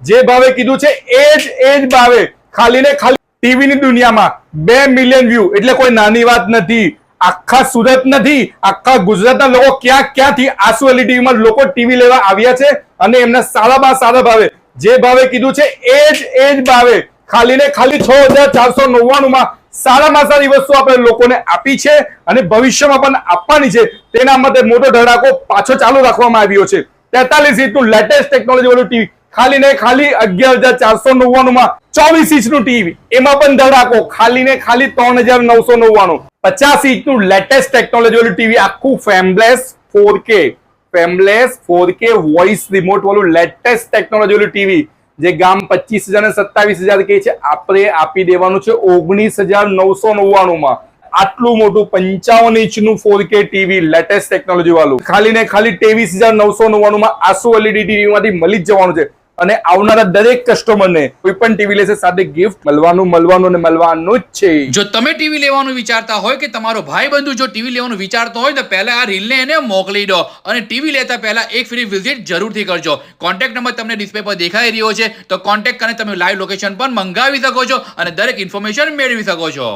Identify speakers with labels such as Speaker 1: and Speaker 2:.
Speaker 1: જે ભાવે કીધું છે એ જ એ જ ભાવે. ખાલી ને ખાલી ટીવીની દુનિયામાં બે મિલિયન વ્યૂ એટલે કોઈ નાની વાત નથી. આખા સુરત નથી, આખા ગુજરાતના લોકો ક્યાં ક્યાંથી આસુ ટીવીમાં લોકો ટીવી લેવા આવ્યા છે અને એમના સારામાં સારા ભાવે. જે ભાવે કીધું છે એ જ એ જ ભાવે. ખાલી ને ખાલી છ હજાર ચારસો નવ્વાણું માં સારામાં સારી વસ્તુ આપણે લોકોને આપી છે અને ભવિષ્યમાં પણ આપવાની છે. તેના માટે મોટો ધડાકો પાછો ચાલુ રાખવામાં આવ્યો છે. તેતાલીસ ઇંચનું લેટેસ્ટ ટેકનોલોજી વાળું ટીવી ખાલી ને ખાલી અગિયાર હજાર ચારસો નવ્વાણું માં ચોવીસ ઇંચનું ટીવી એમાં પણ ધડાકો ખાલી ને ખાલી ત્રણ હજાર નવસો નવ્વાણું. પચાસ ઇંચનું લેટેસ્ટ ટેકનોલોજી વાળું ટીવી આખું frameless four K frameless four K voice remote વાળું લેટેસ્ટ ટેકનોલોજી વાળું ટીવી જે ગામ પચીસ હજાર ને સત્તાવીસ હજાર કે છે. આપણે આપી દેવાનું છે ઓગણીસ હજાર નવસો નવ્વાણું માં આટલું મોટું પંચાવન ઇંચનું four K TV latest technology વાળું ખાલી ને ખાલી ત્રેવીસ હજાર નવસો નવ્વાણું માં આસુ એલઈડી ટીવી માંથી મળી જ જવાનું છે. અને આવનારા દરેક કસ્ટમરને કોઈ પણ ટીવી લેશે, સાથે ગિફ્ટ મળવાનું મળવાનું અને મળવાનું જ છે.
Speaker 2: જો તમે ટીવી લેવાનું વિચારતા હોય કે તમારો ભાઈ બંધુ જો ટીવી લેવાનું વિચારતો હોય તો પહેલા આ રીલને એને મોકલી દો અને ટીવી લેતા પહેલા એક ફ્રી વિઝિટ જરૂરથી કરજો. કોન્ટેક્ટ નંબર તમને ડિસ્પ્લે પર દેખાઈ રહ્યો છે, તો કોન્ટેક્ટ કરીને તમે લાઈવ લોકેશન પણ મંગાવી શકો છો અને દરેક ઇન્ફોર્મેશન મેળવી શકો છો.